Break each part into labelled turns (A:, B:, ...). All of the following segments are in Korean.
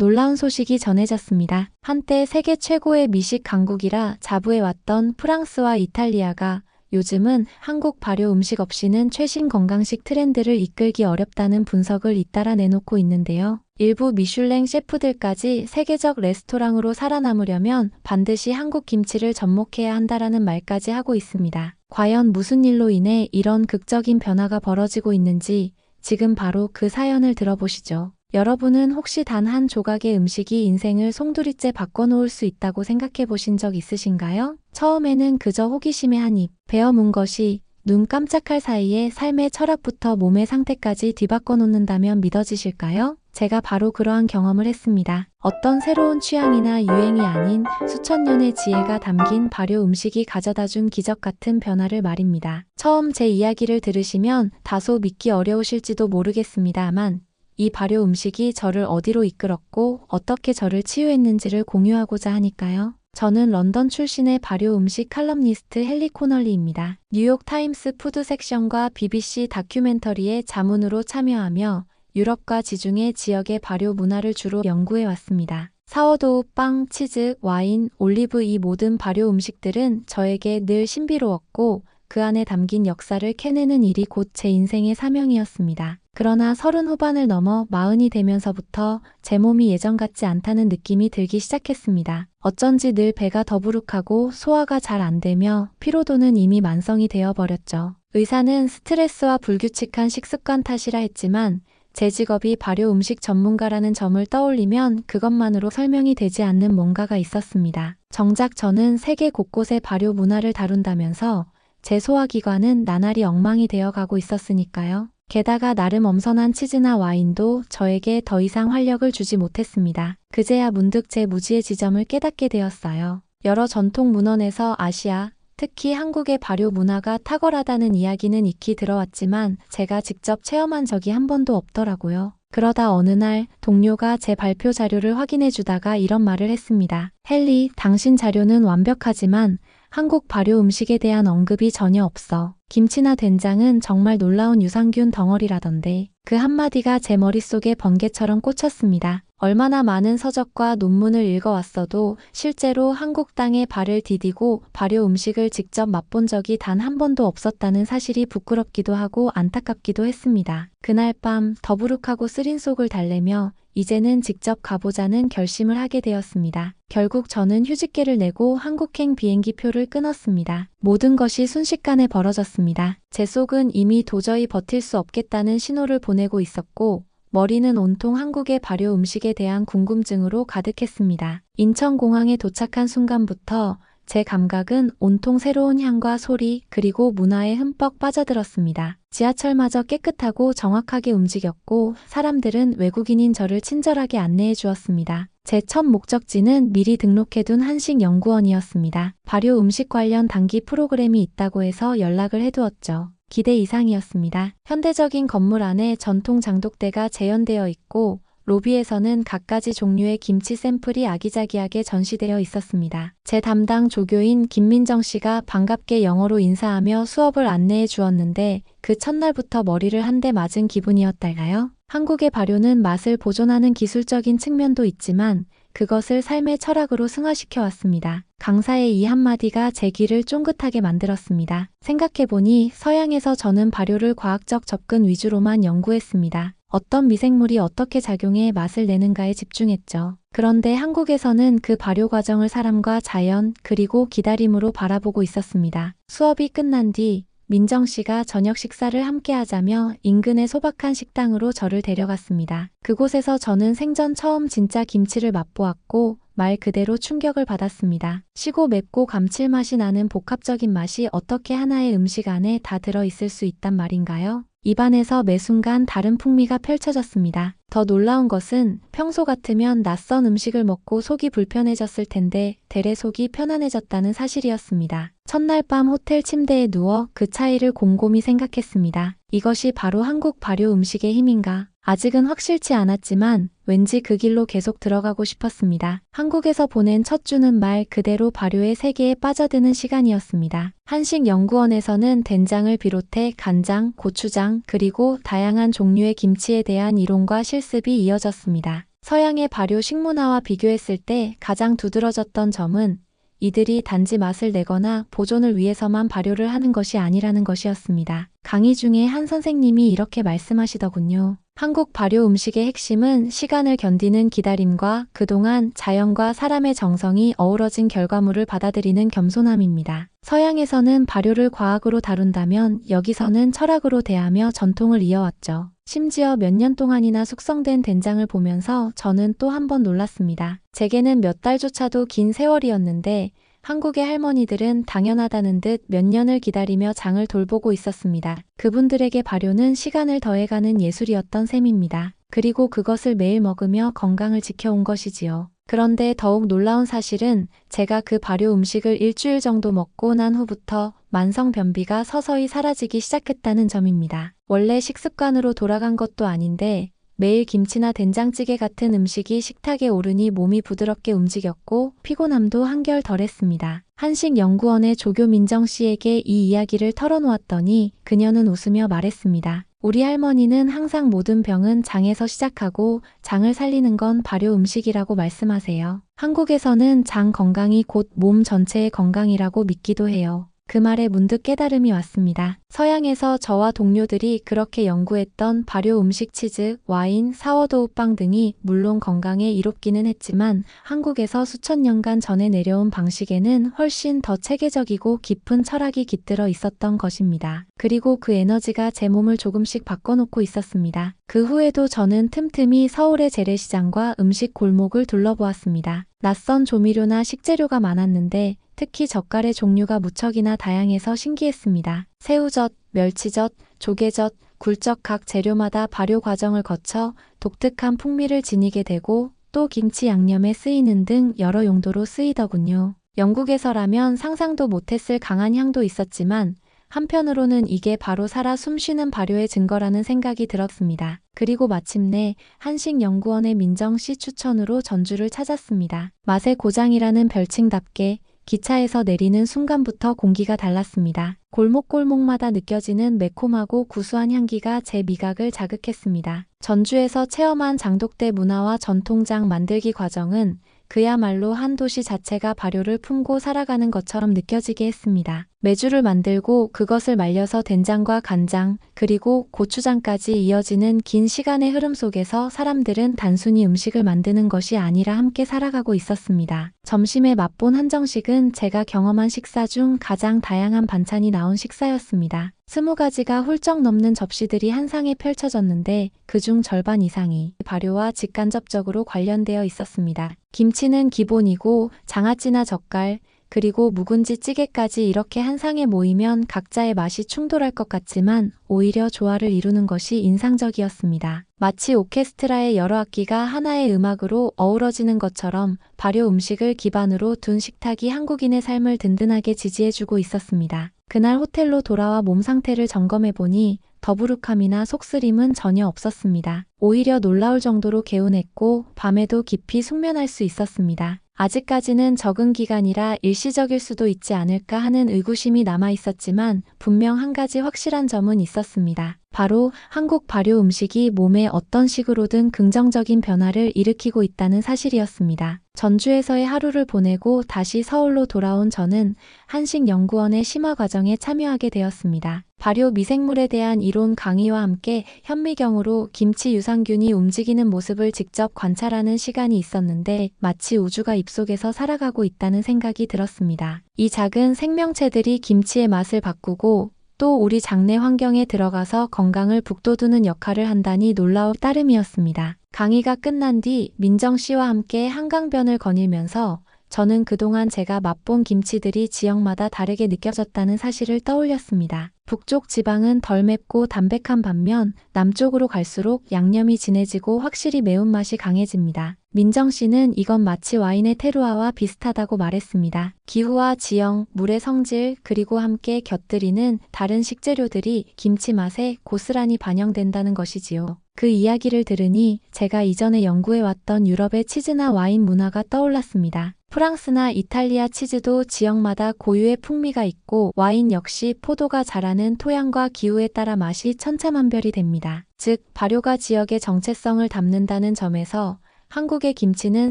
A: 놀라운 소식이 전해졌습니다. 한때 세계 최고의 미식 강국이라 자부해왔던 프랑스와 이탈리아가 요즘은 한국 발효 음식 없이는 최신 건강식 트렌드를 이끌기 어렵다는 분석을 잇따라 내놓고 있는데요. 일부 미슐랭 셰프들까지 세계적 레스토랑으로 살아남으려면 반드시 한국 김치를 접목해야 한다라는 말까지 하고 있습니다. 과연 무슨 일로 인해 이런 극적인 변화가 벌어지고 있는지 지금 바로 그 사연을 들어보시죠. 여러분은 혹시 단 한 조각의 음식이 인생을 송두리째 바꿔놓을 수 있다고 생각해 보신 적 있으신가요? 처음에는 그저 호기심에 한 입, 베어문 것이 눈 깜짝할 사이에 삶의 철학부터 몸의 상태까지 뒤바꿔 놓는다면 믿어지실까요? 제가 바로 그러한 경험을 했습니다. 어떤 새로운 취향이나 유행이 아닌 수천 년의 지혜가 담긴 발효 음식이 가져다 준 기적 같은 변화를 말입니다. 처음 제 이야기를 들으시면 다소 믿기 어려우실지도 모르겠습니다만 이 발효 음식이 저를 어디로 이끌었고 어떻게 저를 치유했는지를 공유하고자 하니까요. 저는 런던 출신의 발효 음식 칼럼니스트 헨리 코널리입니다. 뉴욕 타임스 푸드 섹션과 BBC 다큐멘터리의 자문으로 참여하며 유럽과 지중해 지역의 발효 문화를 주로 연구해 왔습니다. 사워도우, 빵, 치즈, 와인, 올리브 이 모든 발효 음식들은 저에게 늘 신비로웠고 그 안에 담긴 역사를 캐내는 일이 곧 제 인생의 사명이었습니다. 그러나 서른 후반을 넘어 마흔이 되면서부터 제 몸이 예전 같지 않다는 느낌이 들기 시작했습니다. 어쩐지 늘 배가 더부룩하고 소화가 잘 안 되며 피로도는 이미 만성이 되어버렸죠. 의사는 스트레스와 불규칙한 식습관 탓이라 했지만 제 직업이 발효 음식 전문가라는 점을 떠올리면 그것만으로 설명이 되지 않는 뭔가가 있었습니다. 정작 저는 세계 곳곳의 발효 문화를 다룬다면서 제 소화기관은 나날이 엉망이 되어 가고 있었으니까요. 게다가 나름 엄선한 치즈나 와인도 저에게 더 이상 활력을 주지 못했습니다. 그제야 문득 제 무지의 지점을 깨닫게 되었어요. 여러 전통 문헌에서 아시아, 특히 한국의 발효 문화가 탁월하다는 이야기는 익히 들어왔지만 제가 직접 체험한 적이 한 번도 없더라고요. 그러다 어느 날 동료가 제 발표 자료를 확인해 주다가 이런 말을 했습니다. 헨리, 당신 자료는 완벽하지만 한국 발효 음식에 대한 언급이 전혀 없어. 김치나 된장은 정말 놀라운 유산균 덩어리라던데 그 한마디가 제 머릿속에 번개처럼 꽂혔습니다. 얼마나 많은 서적과 논문을 읽어왔어도 실제로 한국 땅에 발을 디디고 발효 음식을 직접 맛본 적이 단 한 번도 없었다는 사실이 부끄럽기도 하고 안타깝기도 했습니다. 그날 밤 더부룩하고 쓰린 속을 달래며 이제는 직접 가보자는 결심을 하게 되었습니다. 결국 저는 휴직계를 내고 한국행 비행기 표를 끊었습니다. 모든 것이 순식간에 벌어졌습니다. 제 속은 이미 도저히 버틸 수 없겠다는 신호를 보내고 있었고, 머리는 온통 한국의 발효 음식에 대한 궁금증으로 가득했습니다. 인천공항에 도착한 순간부터 제 감각은 온통 새로운 향과 소리 그리고 문화에 흠뻑 빠져들었습니다. 지하철마저 깨끗하고 정확하게 움직였고 사람들은 외국인인 저를 친절하게 안내해 주었습니다. 제 첫 목적지는 미리 등록해둔 한식 연구원이었습니다. 발효 음식 관련 단기 프로그램이 있다고 해서 연락을 해두었죠. 기대 이상이었습니다. 현대적인 건물 안에 전통 장독대가 재현되어 있고 로비에서는 갖가지 종류의 김치 샘플이 아기자기하게 전시되어 있었습니다. 제 담당 조교인 김민정 씨가 반갑게 영어로 인사하며 수업을 안내해 주었는데 그 첫날부터 머리를 한 대 맞은 기분이었달까요? 한국의 발효는 맛을 보존하는 기술적인 측면도 있지만 그것을 삶의 철학으로 승화시켜 왔습니다. 강사의 이 한마디가 제 귀를 쫑긋하게 만들었습니다. 생각해보니 서양에서 저는 발효를 과학적 접근 위주로만 연구했습니다. 어떤 미생물이 어떻게 작용해 맛을 내는가에 집중했죠. 그런데 한국에서는 그 발효 과정을 사람과 자연, 그리고 기다림으로 바라보고 있었습니다. 수업이 끝난 뒤 민정 씨가 저녁 식사를 함께 하자며 인근의 소박한 식당으로 저를 데려갔습니다. 그곳에서 저는 생전 처음 진짜 김치를 맛보았고 말 그대로 충격을 받았습니다. 시고 맵고 감칠맛이 나는 복합적인 맛이 어떻게 하나의 음식 안에 다 들어있을 수 있단 말인가요? 입안에서 매 순간 다른 풍미가 펼쳐졌습니다. 더 놀라운 것은 평소 같으면 낯선 음식을 먹고 속이 불편해졌을 텐데 대래 속이 편안해졌다는 사실이었습니다. 첫날 밤 호텔 침대에 누워 그 차이를 곰곰이 생각했습니다. 이것이 바로 한국 발효 음식의 힘인가? 아직은 확실치 않았지만 왠지 그 길로 계속 들어가고 싶었습니다. 한국에서 보낸 첫 주는 말 그대로 발효의 세계에 빠져드는 시간이었습니다. 한식 연구원에서는 된장을 비롯해 간장, 고추장, 그리고 다양한 종류의 김치에 대한 이론과 실 습이 이어졌습니다. 서양의 발효 식문화와 비교했을 때 가장 두드러졌던 점은 이들이 단지 맛을 내거나 보존을 위해서만 발효를 하는 것이 아니라는 것이었습니다. 강의 중에 한 선생님이 이렇게 말씀하시더군요. 한국 발효 음식의 핵심은 시간을 견디는 기다림과 그동안 자연과 사람의 정성이 어우러진 결과물을 받아들이는 겸손함입니다. 서양에서는 발효를 과학으로 다룬다면 여기서는 철학으로 대하며 전통을 이어왔죠. 심지어 몇 년 동안이나 숙성된 된장을 보면서 저는 또 한 번 놀랐습니다. 제게는 몇 달조차도 긴 세월이었는데 한국의 할머니들은 당연하다는 듯 몇 년을 기다리며 장을 돌보고 있었습니다. 그분들에게 발효는 시간을 더해가는 예술이었던 셈입니다. 그리고 그것을 매일 먹으며 건강을 지켜온 것이지요. 그런데 더욱 놀라운 사실은 제가 그 발효 음식을 일주일 정도 먹고 난 후부터 만성 변비가 서서히 사라지기 시작했다는 점입니다. 원래 식습관으로 돌아간 것도 아닌데 매일 김치나 된장찌개 같은 음식이 식탁에 오르니 몸이 부드럽게 움직였고 피곤함도 한결 덜했습니다. 한식연구원의 조교민정 씨에게 이 이야기를 털어놓았더니 그녀는 웃으며 말했습니다. 우리 할머니는 항상 모든 병은 장에서 시작하고 장을 살리는 건 발효 음식이라고 말씀하세요. 한국에서는 장 건강이 곧 몸 전체의 건강이라고 믿기도 해요. 그 말에 문득 깨달음이 왔습니다. 서양에서 저와 동료들이 그렇게 연구했던 발효 음식 치즈, 와인, 사워도우빵 등이 물론 건강에 이롭기는 했지만 한국에서 수천 년간 전해 내려온 방식에는 훨씬 더 체계적이고 깊은 철학이 깃들어 있었던 것입니다. 그리고 그 에너지가 제 몸을 조금씩 바꿔놓고 있었습니다. 그 후에도 저는 틈틈이 서울의 재래시장과 음식 골목을 둘러보았습니다. 낯선 조미료나 식재료가 많았는데 특히 젓갈의 종류가 무척이나 다양해서 신기했습니다. 새우젓, 멸치젓, 조개젓, 굴적 각 재료마다 발효 과정을 거쳐 독특한 풍미를 지니게 되고 또 김치 양념에 쓰이는 등 여러 용도로 쓰이더군요. 영국에서라면 상상도 못했을 강한 향도 있었지만 한편으로는 이게 바로 살아 숨쉬는 발효의 증거라는 생각이 들었습니다. 그리고 마침내 한식연구원의 민정 씨 추천으로 전주를 찾았습니다. 맛의 고장이라는 별칭답게 기차에서 내리는 순간부터 공기가 달랐습니다. 골목골목마다 느껴지는 매콤하고 구수한 향기가 제 미각을 자극했습니다. 전주에서 체험한 장독대 문화와 전통장 만들기 과정은 그야말로 한 도시 자체가 발효를 품고 살아가는 것처럼 느껴지게 했습니다. 메주를 만들고 그것을 말려서 된장과 간장, 그리고 고추장까지 이어지는 긴 시간의 흐름 속에서 사람들은 단순히 음식을 만드는 것이 아니라 함께 살아가고 있었습니다. 점심에 맛본 한정식은 제가 경험한 식사 중 가장 다양한 반찬이 나온 식사였습니다. 스무 가지가 훌쩍 넘는 접시들이 한 상에 펼쳐졌는데 그중 절반 이상이 발효와 직간접적으로 관련되어 있었습니다. 김치는 기본이고 장아찌나 젓갈, 그리고 묵은지 찌개까지 이렇게 한 상에 모이면 각자의 맛이 충돌할 것 같지만 오히려 조화를 이루는 것이 인상적이었습니다. 마치 오케스트라의 여러 악기가 하나의 음악으로 어우러지는 것처럼 발효 음식을 기반으로 둔 식탁이 한국인의 삶을 든든하게 지지해주고 있었습니다. 그날 호텔로 돌아와 몸 상태를 점검해보니 더부룩함이나 속쓰림은 전혀 없었습니다. 오히려 놀라울 정도로 개운했고 밤에도 깊이 숙면할 수 있었습니다. 아직까지는 적응 기간이라 일시적일 수도 있지 않을까 하는 의구심이 남아 있었지만 분명 한 가지 확실한 점은 있었습니다. 바로 한국 발효 음식이 몸에 어떤 식으로든 긍정적인 변화를 일으키고 있다는 사실이었습니다. 전주에서의 하루를 보내고 다시 서울로 돌아온 저는 한식연구원의 심화 과정에 참여하게 되었습니다. 발효 미생물에 대한 이론 강의와 함께 현미경으로 김치 유산균이 움직이는 모습을 직접 관찰하는 시간이 있었는데 마치 우주가 입속에서 살아가고 있다는 생각이 들었습니다. 이 작은 생명체들이 김치의 맛을 바꾸고 또 우리 장내 환경에 들어가서 건강을 북돋우는 역할을 한다니 놀라울 따름이었습니다. 강의가 끝난 뒤 민정 씨와 함께 한강변을 거닐면서 저는 그동안 제가 맛본 김치들이 지역마다 다르게 느껴졌다는 사실을 떠올렸습니다. 북쪽 지방은 덜 맵고 담백한 반면 남쪽으로 갈수록 양념이 진해지고 확실히 매운맛이 강해집니다. 민정 씨는 이건 마치 와인의 테루아와 비슷하다고 말했습니다. 기후와 지형, 물의 성질, 그리고 함께 곁들이는 다른 식재료들이 김치 맛에 고스란히 반영된다는 것이지요. 그 이야기를 들으니 제가 이전에 연구해왔던 유럽의 치즈나 와인 문화가 떠올랐습니다. 프랑스나 이탈리아 치즈도 지역마다 고유의 풍미가 있고 와인 역시 포도가 자라는 토양과 기후에 따라 맛이 천차만별이 됩니다. 즉, 발효가 지역의 정체성을 담는다는 점에서 한국의 김치는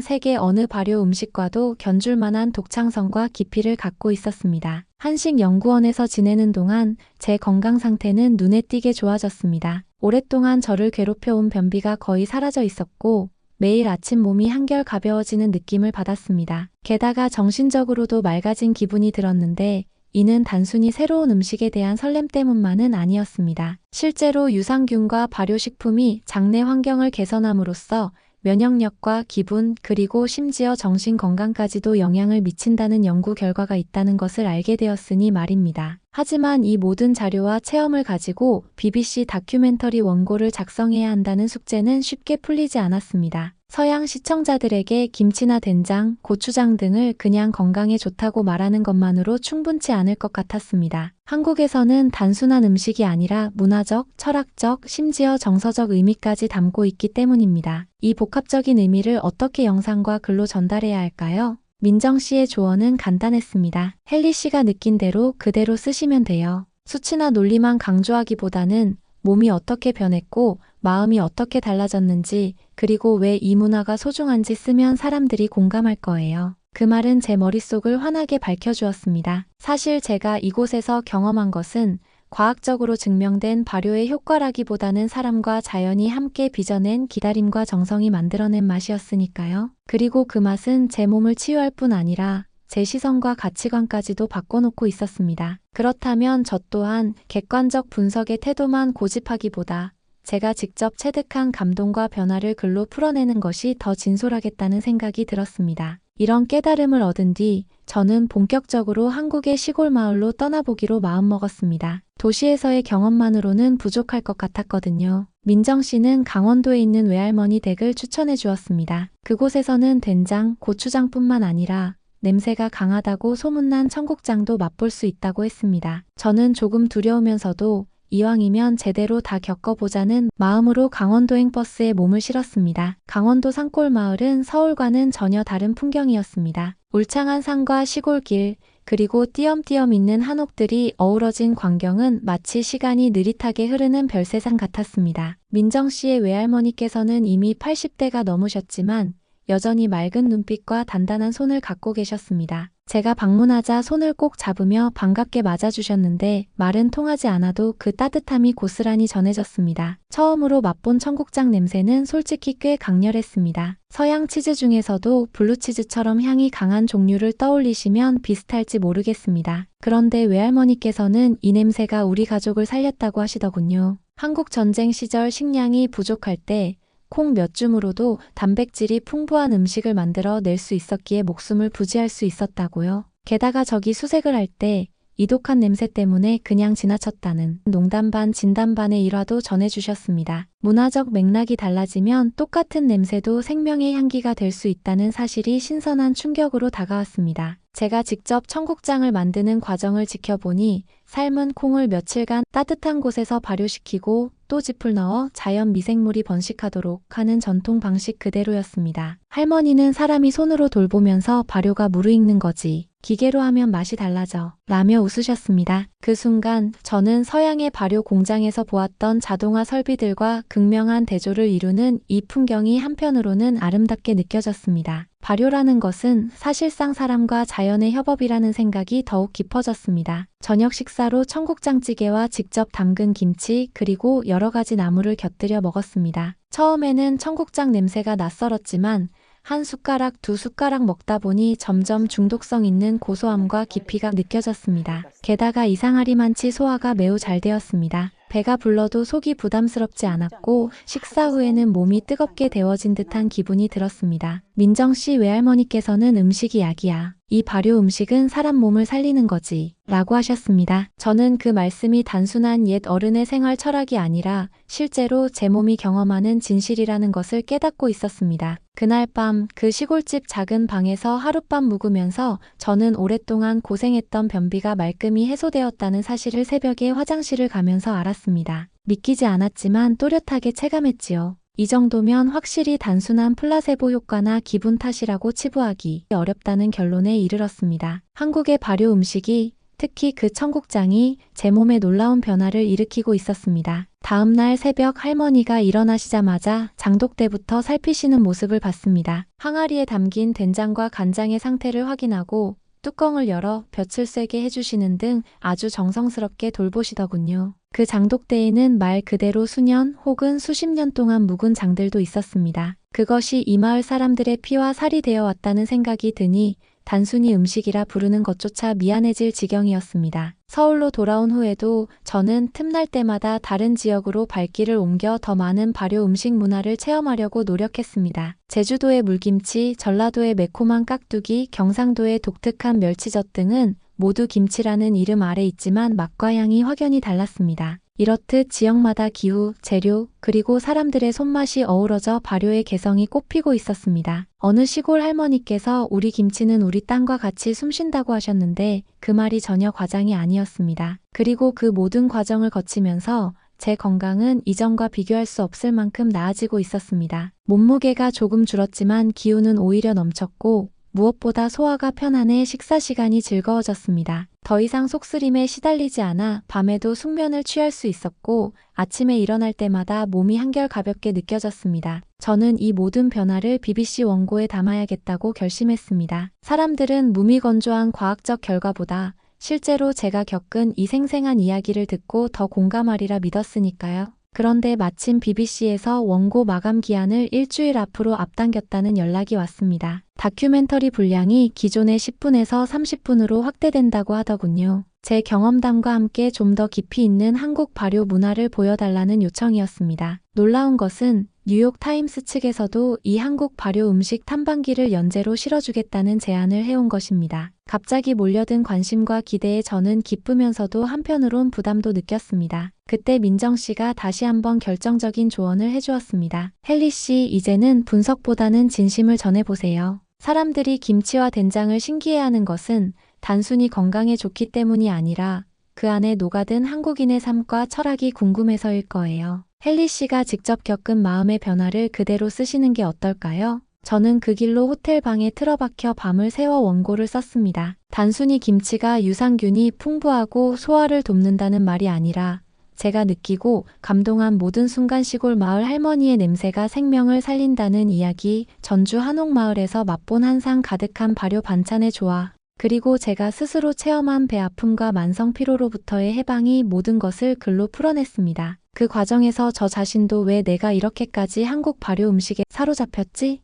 A: 세계 어느 발효 음식과도 견줄 만한 독창성과 깊이를 갖고 있었습니다. 한식연구원에서 지내는 동안 제 건강 상태는 눈에 띄게 좋아졌습니다. 오랫동안 저를 괴롭혀온 변비가 거의 사라져 있었고 매일 아침 몸이 한결 가벼워지는 느낌을 받았습니다. 게다가 정신적으로도 맑아진 기분이 들었는데 이는 단순히 새로운 음식에 대한 설렘 때문만은 아니었습니다. 실제로 유산균과 발효식품이 장내 환경을 개선함으로써 면역력과 기분 그리고 심지어 정신 건강까지도 영향을 미친다는 연구 결과가 있다는 것을 알게 되었으니 말입니다. 하지만 이 모든 자료와 체험을 가지고 BBC 다큐멘터리 원고를 작성해야 한다는 숙제는 쉽게 풀리지 않았습니다. 서양 시청자들에게 김치나 된장, 고추장 등을 그냥 건강에 좋다고 말하는 것만으로 충분치 않을 것 같았습니다. 한국에서는 단순한 음식이 아니라 문화적, 철학적, 심지어 정서적 의미까지 담고 있기 때문입니다. 이 복합적인 의미를 어떻게 영상과 글로 전달해야 할까요? 민정 씨의 조언은 간단했습니다. 헨리 씨가 느낀 대로 그대로 쓰시면 돼요. 수치나 논리만 강조하기보다는 몸이 어떻게 변했고 마음이 어떻게 달라졌는지 그리고 왜 이 문화가 소중한지 쓰면 사람들이 공감할 거예요. 그 말은 제 머릿속을 환하게 밝혀주었습니다. 사실 제가 이곳에서 경험한 것은 과학적으로 증명된 발효의 효과라기보다는 사람과 자연이 함께 빚어낸 기다림과 정성이 만들어낸 맛이었으니까요. 그리고 그 맛은 제 몸을 치유할 뿐 아니라 제 시선과 가치관까지도 바꿔놓고 있었습니다. 그렇다면 저 또한 객관적 분석의 태도만 고집하기보다 제가 직접 체득한 감동과 변화를 글로 풀어내는 것이 더 진솔하겠다는 생각이 들었습니다. 이런 깨달음을 얻은 뒤 저는 본격적으로 한국의 시골 마을로 떠나보기로 마음먹었습니다. 도시에서의 경험만으로는 부족할 것 같았거든요. 민정 씨는 강원도에 있는 외할머니 댁을 추천해 주었습니다. 그곳에서는 된장, 고추장뿐만 아니라 냄새가 강하다고 소문난 청국장도 맛볼 수 있다고 했습니다. 저는 조금 두려우면서도 이왕이면 제대로 다 겪어보자는 마음으로 강원도행 버스에 몸을 실었습니다. 강원도 산골 마을은 서울과는 전혀 다른 풍경이었습니다. 울창한 산과 시골길, 그리고 띄엄띄엄 있는 한옥들이 어우러진 광경은 마치 시간이 느릿하게 흐르는 별세상 같았습니다. 민정 씨의 외할머니께서는 이미 80대가 넘으셨지만 여전히 맑은 눈빛과 단단한 손을 갖고 계셨습니다. 제가 방문하자 손을 꼭 잡으며 반갑게 맞아주셨는데 말은 통하지 않아도 그 따뜻함이 고스란히 전해졌습니다. 처음으로 맛본 청국장 냄새는 솔직히 꽤 강렬했습니다. 서양 치즈 중에서도 블루치즈처럼 향이 강한 종류를 떠올리시면 비슷할지 모르겠습니다. 그런데 외할머니께서는 이 냄새가 우리 가족을 살렸다고 하시더군요. 한국 전쟁 시절 식량이 부족할 때 콩 몇 줌으로도 단백질이 풍부한 음식을 만들어 낼 수 있었기에 목숨을 부지할 수 있었다고요. 게다가 저기 수색을 할 때 이독한 냄새 때문에 그냥 지나쳤다는 농담 반 진담 반의 일화도 전해주셨습니다. 문화적 맥락이 달라지면 똑같은 냄새도 생명의 향기가 될 수 있다는 사실이 신선한 충격으로 다가왔습니다. 제가 직접 청국장을 만드는 과정을 지켜보니 삶은 콩을 며칠간 따뜻한 곳에서 발효시키고 또 짚을 넣어 자연 미생물이 번식하도록 하는 전통 방식 그대로였습니다. 할머니는 사람이 손으로 돌보면서 발효가 무르익는 거지. 기계로 하면 맛이 달라져. 라며 웃으셨습니다. 그 순간 저는 서양의 발효 공장에서 보았던 자동화 설비들과 극명한 대조를 이루는 이 풍경이 한편으로는 아름답게 느껴졌습니다. 발효라는 것은 사실상 사람과 자연의 협업이라는 생각이 더욱 깊어졌습니다. 저녁 식사로 청국장찌개와 직접 담근 김치 그리고 여러 가지 나물을 곁들여 먹었습니다. 처음에는 청국장 냄새가 낯설었지만 한 숟가락 두 숟가락 먹다 보니 점점 중독성 있는 고소함과 깊이가 느껴졌습니다. 게다가 이상하리만치 소화가 매우 잘 되었습니다. 배가 불러도 속이 부담스럽지 않았고 식사 후에는 몸이 뜨겁게 데워진 듯한 기분이 들었습니다. 민정 씨 외할머니께서는 음식이 약이야. 이 발효 음식은 사람 몸을 살리는 거지. 라고 하셨습니다. 저는 그 말씀이 단순한 옛 어른의 생활 철학이 아니라 실제로 제 몸이 경험하는 진실이라는 것을 깨닫고 있었습니다. 그날 밤 그 시골집 작은 방에서 하룻밤 묵으면서 저는 오랫동안 고생했던 변비가 말끔히 해소되었다는 사실을 새벽에 화장실을 가면서 알았습니다. 믿기지 않았지만 또렷하게 체감했지요. 이 정도면 확실히 단순한 플라세보 효과나 기분 탓이라고 치부하기 어렵다는 결론에 이르렀습니다. 한국의 발효 음식이 특히 그 청국장이 제 몸에 놀라운 변화를 일으키고 있었습니다. 다음날 새벽 할머니가 일어나시자마자 장독대부터 살피시는 모습을 봤습니다. 항아리에 담긴 된장과 간장의 상태를 확인하고 뚜껑을 열어 볕을 쐬게 해주시는 등 아주 정성스럽게 돌보시더군요. 그 장독대에는 말 그대로 수년 혹은 수십 년 동안 묵은 장들도 있었습니다. 그것이 이 마을 사람들의 피와 살이 되어 왔다는 생각이 드니 단순히 음식이라 부르는 것조차 미안해질 지경이었습니다. 서울로 돌아온 후에도 저는 틈날 때마다 다른 지역으로 발길을 옮겨 더 많은 발효 음식 문화를 체험하려고 노력했습니다. 제주도의 물김치, 전라도의 매콤한 깍두기, 경상도의 독특한 멸치젓 등은 모두 김치라는 이름 아래 있지만 맛과 향이 확연히 달랐습니다. 이렇듯 지역마다 기후, 재료, 그리고 사람들의 손맛이 어우러져 발효의 개성이 꽃피고 있었습니다. 어느 시골 할머니께서 우리 김치는 우리 땅과 같이 숨쉰다고 하셨는데 그 말이 전혀 과장이 아니었습니다. 그리고 그 모든 과정을 거치면서 제 건강은 이전과 비교할 수 없을 만큼 나아지고 있었습니다. 몸무게가 조금 줄었지만 기운은 오히려 넘쳤고 무엇보다 소화가 편안해 식사 시간이 즐거워졌습니다. 더 이상 속쓰림에 시달리지 않아 밤에도 숙면을 취할 수 있었고 아침에 일어날 때마다 몸이 한결 가볍게 느껴졌습니다. 저는 이 모든 변화를 BBC 원고에 담아야겠다고 결심했습니다. 사람들은 무미건조한 과학적 결과보다 실제로 제가 겪은 이 생생한 이야기를 듣고 더 공감하리라 믿었으니까요. 그런데 마침 BBC에서 원고 마감 기한을 일주일 앞으로 앞당겼다는 연락이 왔습니다. 다큐멘터리 분량이 기존의 10분에서 30분으로 확대된다고 하더군요. 제 경험담과 함께 좀 더 깊이 있는 한국 발효 문화를 보여달라는 요청이었습니다. 놀라운 것은 뉴욕 타임스 측에서도 이 한국 발효 음식 탐방기를 연재로 실어주겠다는 제안을 해온 것입니다. 갑자기 몰려든 관심과 기대에 저는 기쁘면서도 한편으론 부담도 느꼈습니다. 그때 민정 씨가 다시 한번 결정적인 조언을 해주었습니다. 헨리 씨, 이제는 분석보다는 진심을 전해보세요. 사람들이 김치와 된장을 신기해하는 것은 단순히 건강에 좋기 때문이 아니라 그 안에 녹아든 한국인의 삶과 철학이 궁금해서일 거예요. 헨리 씨가 직접 겪은 마음의 변화를 그대로 쓰시는 게 어떨까요? 저는 그 길로 호텔 방에 틀어박혀 밤을 새워 원고를 썼습니다. 단순히 김치가 유산균이 풍부하고 소화를 돕는다는 말이 아니라 제가 느끼고 감동한 모든 순간 시골 마을 할머니의 냄새가 생명을 살린다는 이야기, 전주 한옥마을에서 맛본 한상 가득한 발효 반찬의 조화, 그리고 제가 스스로 체험한 배 아픔과 만성 피로로부터의 해방이 모든 것을 글로 풀어냈습니다. 그 과정에서 저 자신도 왜 내가 이렇게까지 한국 발효 음식에 사로잡혔지?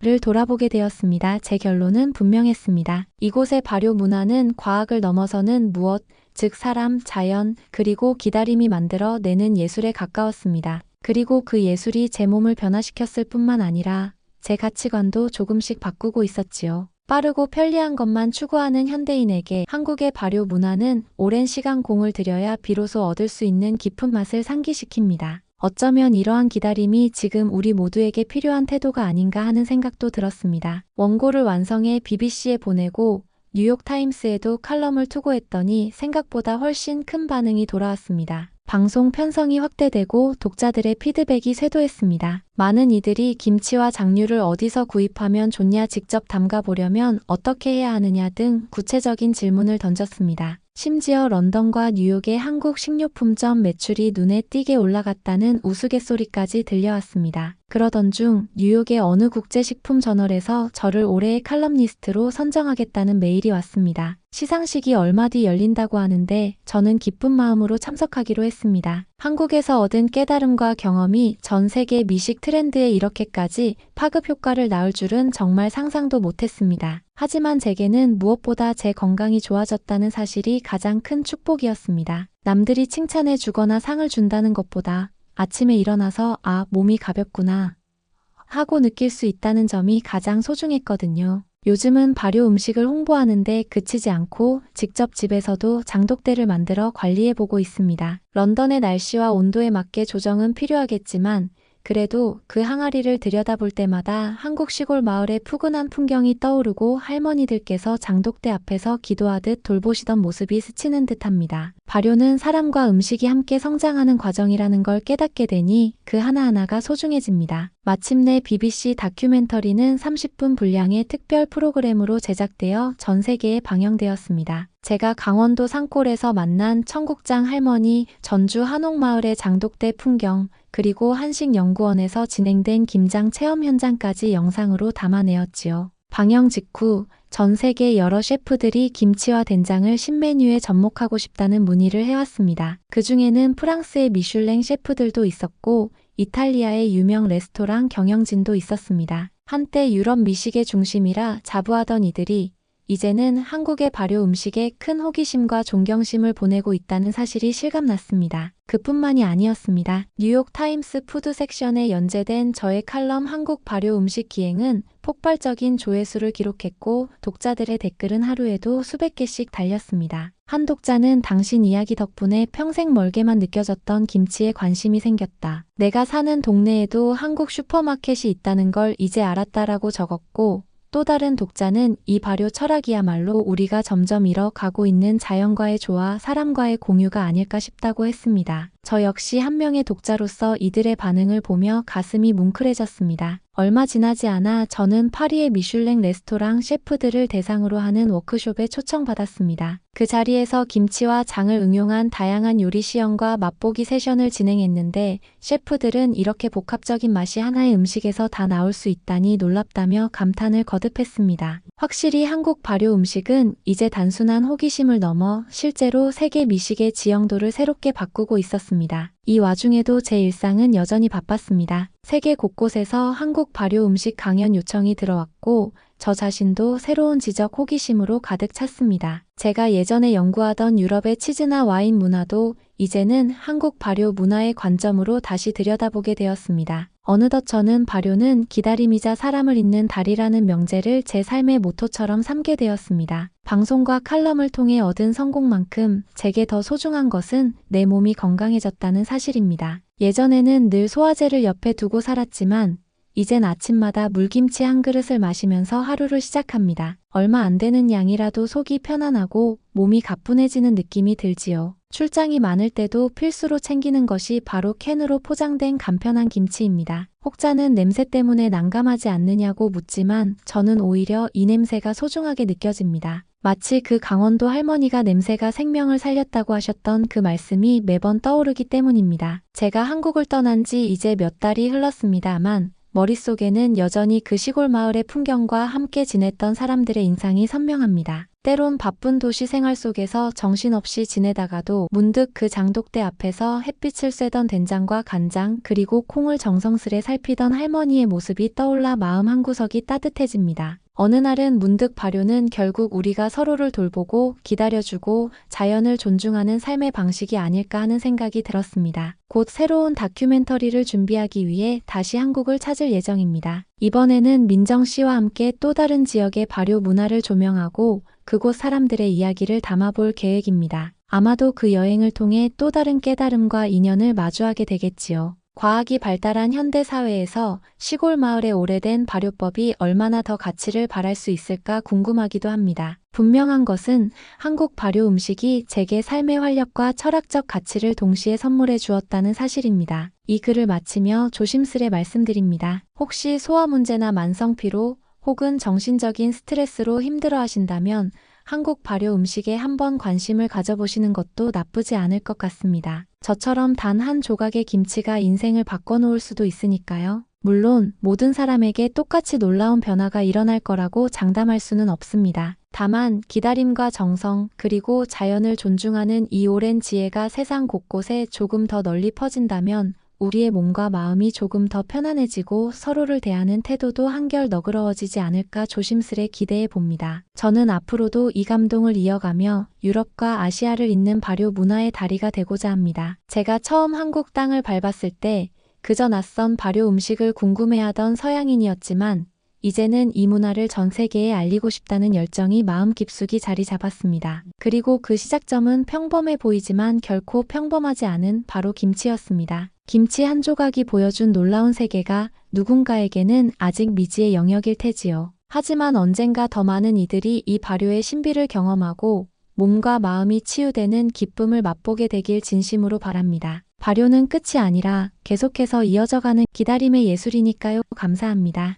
A: 를 돌아보게 되었습니다. 제 결론은 분명했습니다. 이곳의 발효 문화는 과학을 넘어서는 무엇, 즉 사람, 자연, 그리고 기다림이 만들어 내는 예술에 가까웠습니다. 그리고 그 예술이 제 몸을 변화시켰을 뿐만 아니라 제 가치관도 조금씩 바꾸고 있었지요. 빠르고 편리한 것만 추구하는 현대인에게 한국의 발효 문화는 오랜 시간 공을 들여야 비로소 얻을 수 있는 깊은 맛을 상기시킵니다. 어쩌면 이러한 기다림이 지금 우리 모두에게 필요한 태도가 아닌가 하는 생각도 들었습니다. 원고를 완성해 BBC에 보내고 뉴욕타임스에도 칼럼을 투고했더니 생각보다 훨씬 큰 반응이 돌아왔습니다. 방송 편성이 확대되고 독자들의 피드백이 쇄도했습니다. 많은 이들이 김치와 장류를 어디서 구입하면 좋냐 직접 담가보려면 어떻게 해야 하느냐 등 구체적인 질문을 던졌습니다. 심지어 런던과 뉴욕의 한국 식료품점 매출이 눈에 띄게 올라갔다는 우스갯소리까지 들려왔습니다. 그러던 중 뉴욕의 어느 국제식품 저널에서 저를 올해의 칼럼니스트로 선정하겠다는 메일이 왔습니다. 시상식이 얼마 뒤 열린다고 하는데 저는 기쁜 마음으로 참석하기로 했습니다. 한국에서 얻은 깨달음과 경험이 전 세계 미식 트렌드에 이렇게까지 파급 효과를 낳을 줄은 정말 상상도 못했습니다. 하지만 제게는 무엇보다 제 건강이 좋아졌다는 사실이 가장 큰 축복이었습니다. 남들이 칭찬해 주거나 상을 준다는 것보다 아침에 일어나서 아, 몸이 가볍구나 하고 느낄 수 있다는 점이 가장 소중했거든요. 요즘은 발효 음식을 홍보하는데 그치지 않고 직접 집에서도 장독대를 만들어 관리해보고 있습니다. 런던의 날씨와 온도에 맞게 조정은 필요하겠지만 그래도 그 항아리를 들여다볼 때마다 한국 시골 마을의 푸근한 풍경이 떠오르고 할머니들께서 장독대 앞에서 기도하듯 돌보시던 모습이 스치는 듯합니다. 발효는 사람과 음식이 함께 성장하는 과정이라는 걸 깨닫게 되니 그 하나하나가 소중해집니다. 마침내 BBC 다큐멘터리는 30분 분량의 특별 프로그램으로 제작되어 전 세계에 방영되었습니다. 제가 강원도 산골에서 만난 청국장 할머니, 전주 한옥마을의 장독대 풍경, 그리고 한식연구원에서 진행된 김장 체험 현장까지 영상으로 담아내었지요. 방영 직후 전 세계 여러 셰프들이 김치와 된장을 신메뉴에 접목하고 싶다는 문의를 해왔습니다. 그 중에는 프랑스의 미슐랭 셰프들도 있었고 이탈리아의 유명 레스토랑 경영진도 있었습니다. 한때 유럽 미식의 중심이라 자부하던 이들이 이제는 한국의 발효 음식에 큰 호기심과 존경심을 보내고 있다는 사실이 실감났습니다. 그뿐만이 아니었습니다. 뉴욕 타임스 푸드 섹션에 연재된 저의 칼럼 한국 발효 음식 기행은 폭발적인 조회수를 기록했고 독자들의 댓글은 하루에도 수백 개씩 달렸습니다. 한 독자는 당신 이야기 덕분에 평생 멀게만 느껴졌던 김치에 관심이 생겼다. 내가 사는 동네에도 한국 슈퍼마켓이 있다는 걸 이제 알았다라고 적었고 또 다른 독자는 이 발효 철학이야말로 우리가 점점 잃어가고 있는 자연과의 조화, 사람과의 공유가 아닐까 싶다고 했습니다. 저 역시 한 명의 독자로서 이들의 반응을 보며 가슴이 뭉클해졌습니다. 얼마 지나지 않아 저는 파리의 미슐랭 레스토랑 셰프들을 대상으로 하는 워크숍에 초청받았습니다. 그 자리에서 김치와 장을 응용한 다양한 요리 시연과 맛보기 세션을 진행했는데 셰프들은 이렇게 복합적인 맛이 하나의 음식에서 다 나올 수 있다니 놀랍다며 감탄을 거듭했습니다. 확실히 한국 발효 음식은 이제 단순한 호기심을 넘어 실제로 세계 미식의 지형도를 새롭게 바꾸고 있었습니다. 이 와중에도 제 일상은 여전히 바빴습니다. 세계 곳곳에서 한국 발효 음식 강연 요청이 들어왔고 저 자신도 새로운 지적 호기심으로 가득 찼습니다. 제가 예전에 연구하던 유럽의 치즈나 와인 문화도 이제는 한국 발효 문화의 관점으로 다시 들여다보게 되었습니다. 어느덧 저는 발효는 기다림이자 사람을 잇는 달이라는 명제를 제 삶의 모토처럼 삼게 되었습니다. 방송과 칼럼을 통해 얻은 성공만큼 제게 더 소중한 것은 내 몸이 건강해졌다는 사실입니다. 예전에는 늘 소화제를 옆에 두고 살았지만 이젠 아침마다 물김치 한 그릇을 마시면서 하루를 시작합니다. 얼마 안 되는 양이라도 속이 편안하고 몸이 가뿐해지는 느낌이 들지요. 출장이 많을 때도 필수로 챙기는 것이 바로 캔으로 포장된 간편한 김치입니다. 혹자는 냄새 때문에 난감하지 않느냐고 묻지만 저는 오히려 이 냄새가 소중하게 느껴집니다. 마치 그 강원도 할머니가 냄새가 생명을 살렸다고 하셨던 그 말씀이 매번 떠오르기 때문입니다. 제가 한국을 떠난 지 이제 몇 달이 흘렀습니다만 머릿속에는 여전히 그 시골 마을의 풍경과 함께 지냈던 사람들의 인상이 선명합니다. 때론 바쁜 도시 생활 속에서 정신없이 지내다가도 문득 그 장독대 앞에서 햇빛을 쐬던 된장과 간장 그리고 콩을 정성스레 살피던 할머니의 모습이 떠올라 마음 한구석이 따뜻해집니다. 어느 날은 문득 발효는 결국 우리가 서로를 돌보고 기다려주고 자연을 존중하는 삶의 방식이 아닐까 하는 생각이 들었습니다. 곧 새로운 다큐멘터리를 준비하기 위해 다시 한국을 찾을 예정입니다. 이번에는 민정 씨와 함께 또 다른 지역의 발효 문화를 조명하고 그곳 사람들의 이야기를 담아볼 계획입니다. 아마도 그 여행을 통해 또 다른 깨달음과 인연을 마주하게 되겠지요. 과학이 발달한 현대 사회에서 시골 마을의 오래된 발효법이 얼마나 더 가치를 발할 수 있을까 궁금하기도 합니다. 분명한 것은 한국 발효 음식이 제게 삶의 활력과 철학적 가치를 동시에 선물해 주었다는 사실입니다. 이 글을 마치며 조심스레 말씀드립니다. 혹시 소화 문제나 만성 피로 혹은 정신적인 스트레스로 힘들어 하신다면 한국 발효 음식에 한번 관심을 가져보시는 것도 나쁘지 않을 것 같습니다. 저처럼 단 한 조각의 김치가 인생을 바꿔놓을 수도 있으니까요. 물론 모든 사람에게 똑같이 놀라운 변화가 일어날 거라고 장담할 수는 없습니다. 다만 기다림과 정성 그리고 자연을 존중하는 이 오랜 지혜가 세상 곳곳에 조금 더 널리 퍼진다면 우리의 몸과 마음이 조금 더 편안해지고 서로를 대하는 태도도 한결 너그러워지지 않을까 조심스레 기대해 봅니다. 저는 앞으로도 이 감동을 이어가며 유럽과 아시아를 잇는 발효 문화의 다리가 되고자 합니다. 제가 처음 한국 땅을 밟았을 때 그저 낯선 발효 음식을 궁금해하던 서양인이었지만 이제는 이 문화를 전 세계에 알리고 싶다는 열정이 마음 깊숙이 자리 잡았습니다. 그리고 그 시작점은 평범해 보이지만 결코 평범하지 않은 바로 김치였습니다. 김치 한 조각이 보여준 놀라운 세계가 누군가에게는 아직 미지의 영역일 테지요. 하지만 언젠가 더 많은 이들이 이 발효의 신비를 경험하고 몸과 마음이 치유되는 기쁨을 맛보게 되길 진심으로 바랍니다. 발효는 끝이 아니라 계속해서 이어져가는 기다림의 예술이니까요. 감사합니다.